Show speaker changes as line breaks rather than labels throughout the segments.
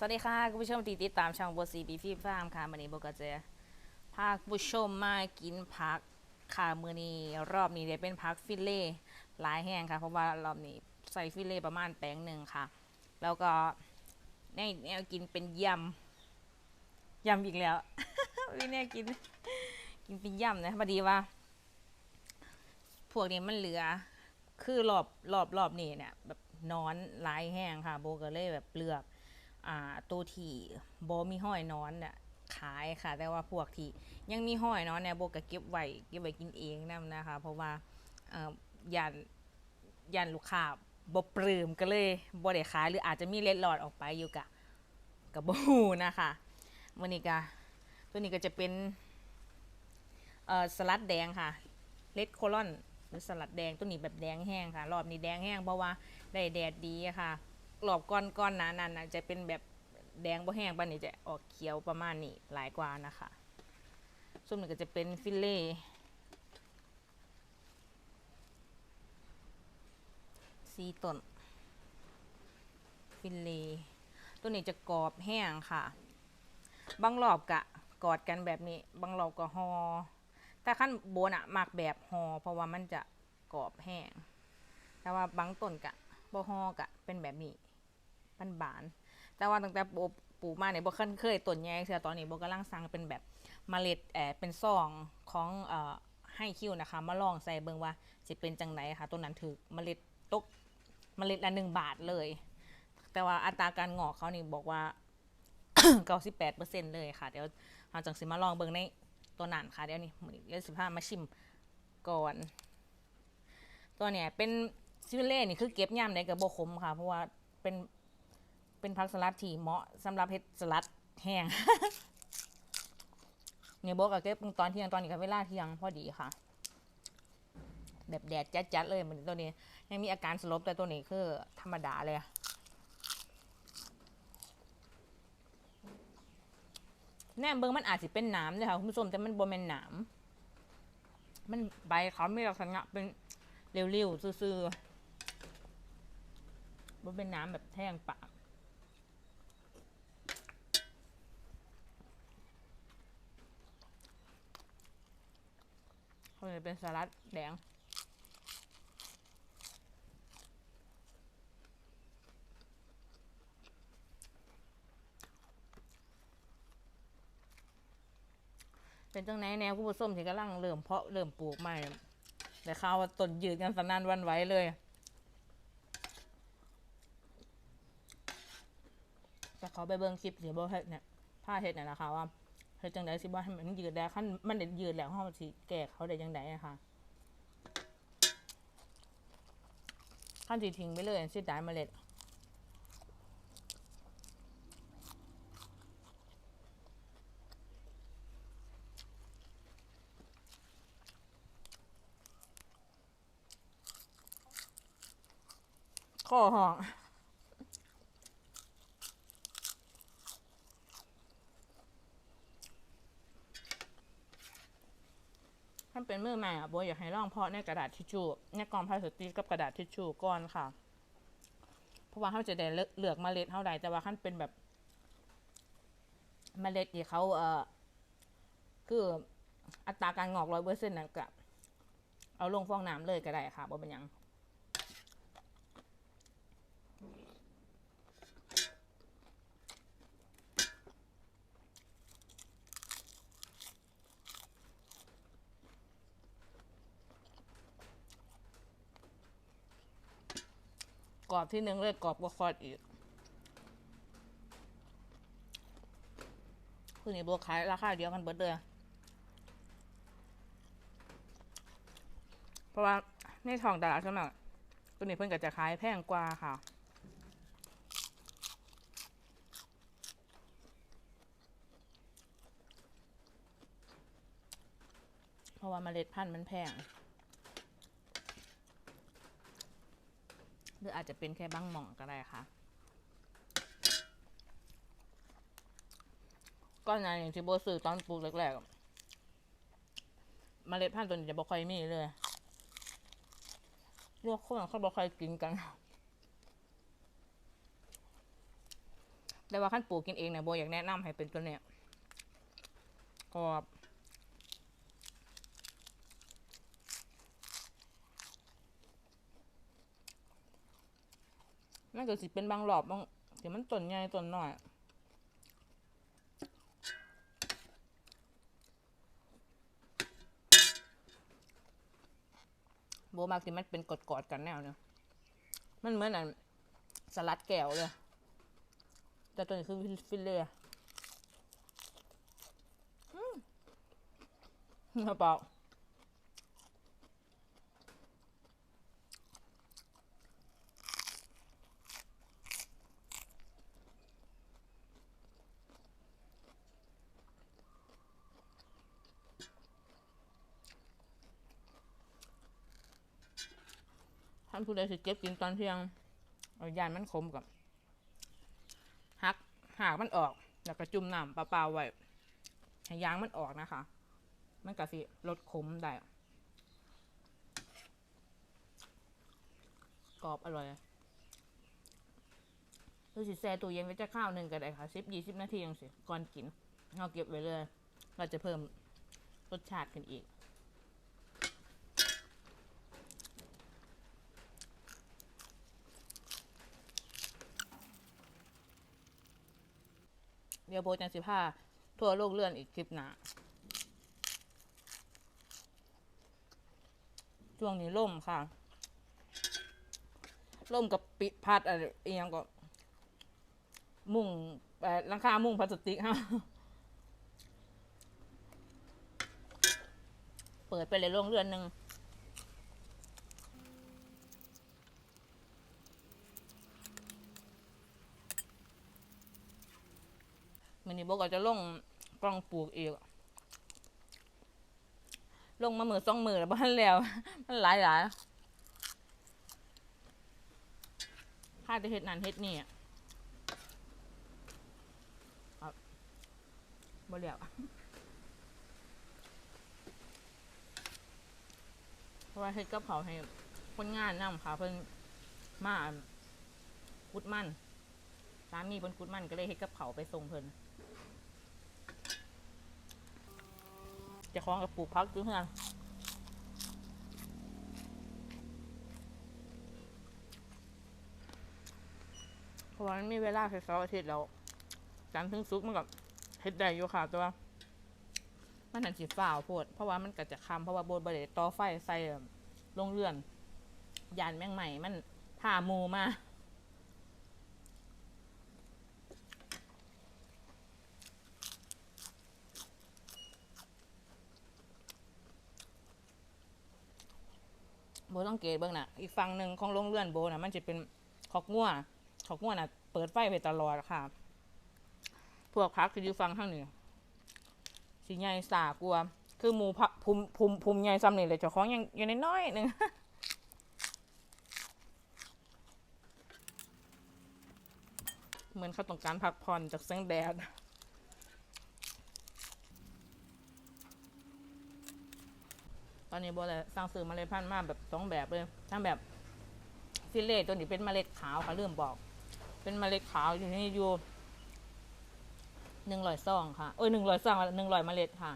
สวัสดีค่ะคุณผู้ชมที่ติดตามช่องโบซีบีฟีฟาร์มค่ะวันนี้โบก็จพาคุณผู้ชมมากินผักค่ะมือนี้รอบนี้ได้เป็นผักฟิลเล่หลายแห้งค่ะ เพราะว่ารอบนี้ใส่ฟิลเล่ประมาณแป้งหนึ่งค่ะ แล้วก็ในแนวกินเป็นยำยำอีกแล้ววิแน่กิน กินเป็นยำนะพอดีว่า พวกนี้มันเหลือ คือรอบรอบรอบนี้เนี่ยแบบนอนหลายแห้งค่ะ โบก็เลยแบบเปลือก อ่าตัวที่โบมีห้อยนอนเนี่ยขายค่ะ แต่ว่าพวกที่ยังมีห้อยนอนเนี่ยโบก็เก็บไว้เก็บไว้กินเองนํนนะคะ เพราะว่าเออยันยันลูกค้าบ่ปลื้มก็เลยบ่ได้ขายหรืออาจจะมีเล็ดหลอดออกไปอยู่กะกับบูนะคะวันนี้ก็ตัวนี้ก็จะเป็นเอ่อสลัดแดงค่ะเลดโคลอนหรือสลัดแดงตัวนี้แบบแดงแห้งค่ะ รอบนี้แดงแห้งเพราะว่าได้แดดดีอะ ค่ะรอบก้อนก้อนหนานั้นน่ะจะเป็นแบบแดงบ่แห้งบ้านนี้จะออกเขียวประมาณนี้หลายกว่านะคะส่วนหนึ่งก็จะเป็นฟิลเล่สีต้นฟิลเล่ตัวนี้จะกรอบแห้งค่ะ บางรอบกะกอดกันแบบนี้ บางรอบก็หอแต่ขั้นโบนอะมักแบบหอเพราะว่ามันจะกรอบแห้ง แต่ว่าบางต้นกะบ่ฮอกะเป็นแบบนี้ บานบาน แต่ว่าตั้งแต่ปลูกปลูกมาเนี่ยบ่เคยเคยต้นใหญ่เสียตอนนี้บ่กำลังสั่งเป็นแบบเมล็ดแอบเป็นซองของเอ่อให้คิวนะคะ มาลองใส่เบิ่งว่าสิเป็นจังไหนค่ะต้นนั้นถือเมล็ดตกเมล็ดละหนึ่งบาทเลย แต่ว่าอัตราการงอกเขานี่บอกว่า98%เเลยค่ะ เดี๋ยวเราจังสิมาลองเบิ่งในตัวนั้นค่ะ เดี๋ยวนี้เดี๋ยวสิพามาชิมก่อน ตัวเนี่ยเป็นซิเล่นี่คือเก็บย่ามในกระบอกคมค่ะ เพราะว่าเป็น เป็นผักสลัดที่เหมาะสำหรับเฮ็ดสลัดแห้งเนี่ยบอกกับเก็บตอนเที่ยงตอนนี้ก็เวลาเที่ยงพอดีค่ะ แบบแดดจัดๆเลยเหมือนตัวนี้ ยังมีอาการสลบแต่ตัวนี้คือธรรมดาเลยแหนมเบิงมันอาจจะเป็นหนามเลยค่ะคุณผู้ชมแต่มันบนเป็นหนามมันใบเขาไม่ลักษณะเป็นเร็วๆซื่อๆมันเป็นน้ำแบบแท่งปาก เขาเลยเป็นสลัดแดงเป็นจังไหนแนวผู้ผสมที่กำลังเริ่มเพาะเริ่มปลูกใหม่แต่ข้าวต้นยืนกันสนั่นวันไหว้เลยแต่เขาไปเบิ่งคลิปเสียบ่เฮ็ดเนี่ยผ้าเฮ็ดเนี่ยนะคะว่า เฮ็ดจังไดสิบ่ให้มันยืดได้ขั้นมันได้ยืดแล้วเฮาสิแก้เขาได้จังไดค่ะขั้นสิทิ้งไปเลยสิได้เมล็ดข้อห้อง เป็นมือใหม่อะโบอยากให้ลองเพาะในกระดาษทิชชู่ในกล่องพลาสติกกับกระดาษทิชชู่ก่อนค่ะ เพราะว่าเขาจะได้เลือกเลือกเมล็ดเท่าใดแต่ว่าขั้นเป็นแบบเมล็ดที่เขาเอ่อคืออัตราการงอกร้อยเปอร์เซ็นต์นั่นก็เอาลงฟองน้ำเลยก็ได้ค่ะบ่เป็นยัง กรอบที่หนึ่งเลยกรอบกว่าคอดอีกคือนี่บัวขายราคาเดียวกันเบิดเลยเพราะว่าในทองตลาดใช่ไหมตัวนี้เพิ่นก็จะขายแพงกว่าค่ะเพราะว่าเมล็ดพันธุ์มันแพง หรืออาจจะเป็นแค่บางหม่องก็ได้ค่ะก้อนใหญ่อย่างที่โบซื้อตอนปลูกแรกๆอะเมล็ดพันธุ์ตัวนี้จะบ่ค่อยมีเลยลวกคนเขาบ่ค่อยกินกันแต่ว่าขั้นปลูกกินเองเนี่ยโบอยากแนะนำให้เป็นตัวเนี้ยกรอบ มันก็สิเป็นบางรอบบางเดี๋ยวมันต้นใหญ่ต้นน้อยโบมากที่มันเป็นกอดๆกันแนวเนี่ยมันเหมือนอันสลัดแก้วเลย แต่ตัวนี้คือฟิลเล่อืมกระเปล่า ผู้ใดสิเก็บกินตอนเที่ยงเอายานมันขมกับหักหากมันออก แล้วก็จุ่มน้ำเปล่าๆไว้ให้ยางมันออกนะคะ มันก็สิลดขมได้กรอบอร่อยคือสิแช่ตู้เย็นไว้จะข้าวหนึ่งก็ได้ค่ะสิบยี่สิบนาทียังสิก่อนกินเราเก็บไว้เลย เราจะเพิ่มรสชาติขึ้นอีก เดี๋ยวโบจังสิผ้าทั่วโลกเลื่อนอีกคลิปหนาช่วงนี้ล่มค่ะ ล่มกับปิพัดอะไรเอียงก็มุ่งเอ่อหลังคามุ่งพลาสติกฮะเปิดไปเลยโรงเรือนหนึ่ง บอกว่าจะลงกล้องปลูกอีก ลงมามือสองมือแล้วบ้านแล้ว มันหลายหลายข้าจะเฮ็ดนั่นเฮ็ดนี่อะอาบ่เหลียวเพราะว่าเฮ็ดกับเขาให้คนงานนำค่ะ เพิ่นมากุดมันสามีเพิ่นกุดมันก็เลยเฮ็ดกับเขาไปส่งเพิ่น จะคล้องกับปลูกพักอยู่เฮือนเพราะว่ามันมีเวลาแค่เสาร์อาทิตย์แล้วจันทร์ถึงศุกร์มันก็เฮ็ดได้อยู่ค่ะแต่ว่ามันหันสิฝ่าวโพด เพราะว่ามันก็จะคำเพราะว่าโบนบริต่อไฟใส่ลงเรือนยานแมงใหม่มันผ่ามูมา โบต้องเกตเบื้องน่ะอีกฝั่งหนึ่งของโรงเรือนโบน่ะมันจะเป็นขอกงัวขอกงัวน่ะเปิดไฟไปตลอดค่ะ พวกพักที่อยู่ฟังข้างเหนือสีใหญ่สากลัว คือหมูพะภูมิภูมิภูมิใหญ่ซ้ำนี่เลยเจ้าของยังอยู่ในน้อยๆหนึ่งเหมือนเขาต้องการพักผ่อนจากแสงแดด ตอนนี้โบเลยสร้างซื้อเมล็ดพันธุ์มาแบบสองแบบเลยทั้งแบบฟิเล่ตัวนี้เป็นเมล็ดขาวค่ะเริ่มบอก เป็นเมล็ดขาวอยู่นี่อยู่หนึ่งร้อยซองค่ะเอ้ยหนึ่งร้อยซองหนึ่งร้อยเมล็ดค่ะ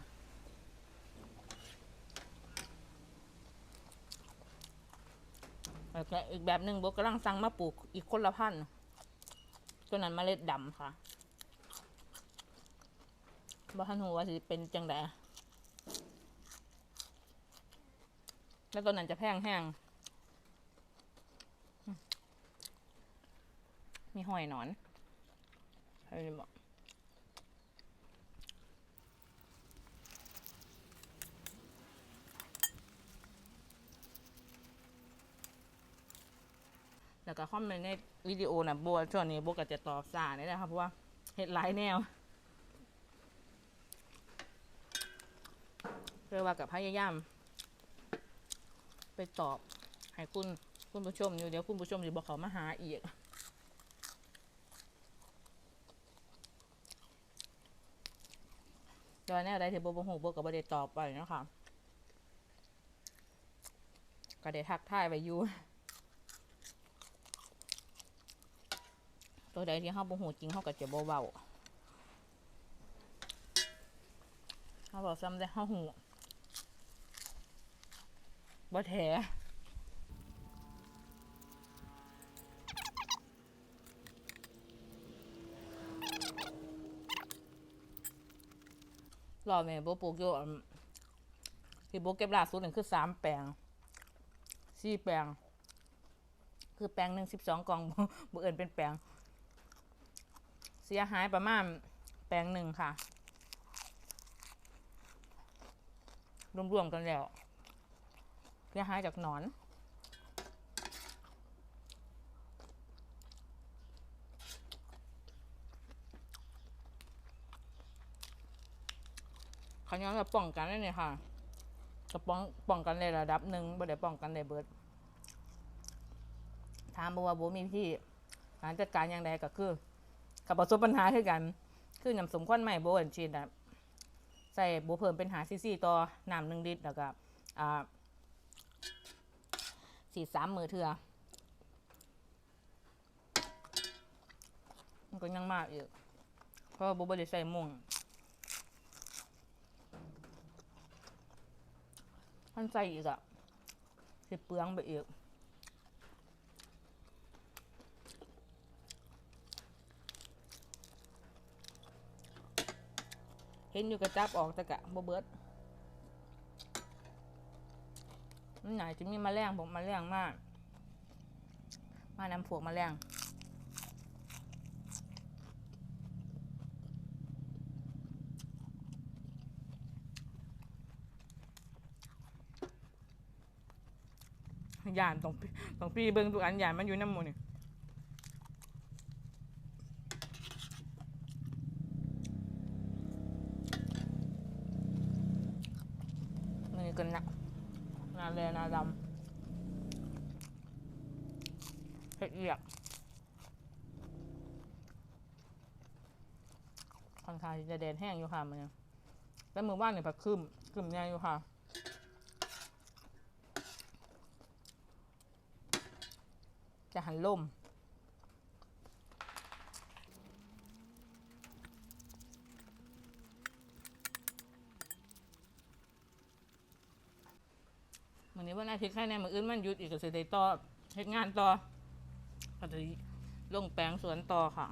อีกแบบหนึ่งโบกำลังสั่งมาปลูกอีกคนละพันธุ์ตัวนั้นเมล็ดดำค่ะบ่ทันหัวาสิเป็นจังได แล้วตัวนั้นจะแพงแห้งมีหอยหนอนใครจะบอกแล้วก็คอมเมนต์ในวิดีโอนะโบช่วงนี้โบก็จะตอบสาเนี่ยนะครับเพราะว่าเห็ดหลายแนวเรียกว่ากับพยายาม ไปตอบให้คุณคุณผู้ชมอยู่เดี๋ยวคุณผู้ชมจะบอกเขามาหาอีกตอนนี้อะไรที่โบโบหูโบกับบได้ตอบไปนะคะก็ได้ทักทายไปอยู่ตัวใดที่เฮาบ่ฮู้จริงเฮาก็จะบ่เว้าเฮาบอกซ้ำได้เฮาฮู้ บ่แท้รอบนี้บ่ปลูกอยู่อั่นที่โบเก็บล่าสุดนั่นคือสามแปลงสี่แปลง คือแปลงหนึ่งสิบสองกองบ่เอินเป็นแปลง เสียหายประมาณแปลงหนึ่งค่ะ รวมๆกันแล้ว เสียหายจากหนอนขาย้อนจะป้องกันได้เนี่ยค่ะจะป้องป้องกันในระดับหนึ่งไม่ได้ป้องกันในเบิดถามบอกว่าโบมีวิธีการจัดการอย่างใดก็คือกับประสบปัญหาคือกัน คือนำสมควนใหม่โบอันชีนอะใส่โบเพิ่มเป็นหาซีซีต่อน้ำหนึ่งลิตรแล้วก็อ่า สี่สามมือเถื่อมันก็ยังมากอีกเพราะว่าโบบได้ใส่ม่งมันใส่อีกอะสิเปลืองไปอีกเห็นอยู่กระจับออกแต่กะบ่เบิดมั นไหนจะมีมแมลงบอกแมลงมาก มาน้ำพวกแมลงยานตรงตรงพี่เบิ้งทุกอันยานมันอยู่น้ำมูนี่นี่กันนะ นาแลนาดำเผ็ดเอียกค่อนข้างจะแดนแห้งอยู่ค่ะมันยังแล้วมือว่านเนี่ยผักคืมคืมแน่อยู่ค่ะจะหันลม วันนี้วัน อาทิตย์แค่ในมืออื่นมันหยุดอีกก็สิได้ต่อเฮ็ดงานต่อก็จะลงแปลงสวนต่อค่ะ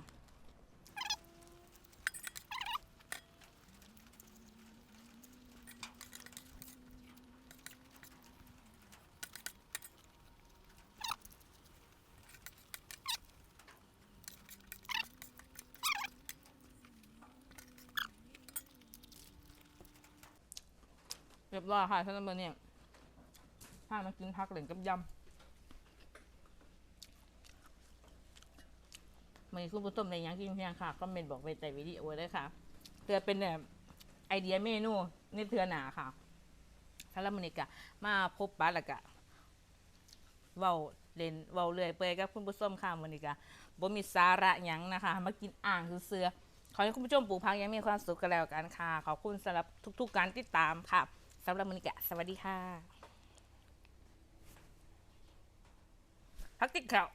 เรียบร้อยค่ะท่านผู้ชมเนี่ย พามากินพักเหล่นกับยำมีคุณผู้ชมในยังกินเพียงค่ะก็เมนต์บอกไปแต่วิดีโอได้ค่ะเพื่อเป็นแบบไอเดียเมนูในเทือหนาค่ะถ้าละมันนี่กะมาพบปะล้วกะเว้าเล่นเว้าเรื่อยเปยกับคุณผู้ชมค่ะมันนี่กะบ่มีสาระหยังนะคะ มากินอ่างคือเสือขอให้คุณผู้ชมปลูกพักยังมีความสุขกันแล้วกันค่ะ ขอบคุณสำหรับทุกๆการติดตามค่ะสำหรับมันนี่กะสวัสดีค่ะ พักติดข่าว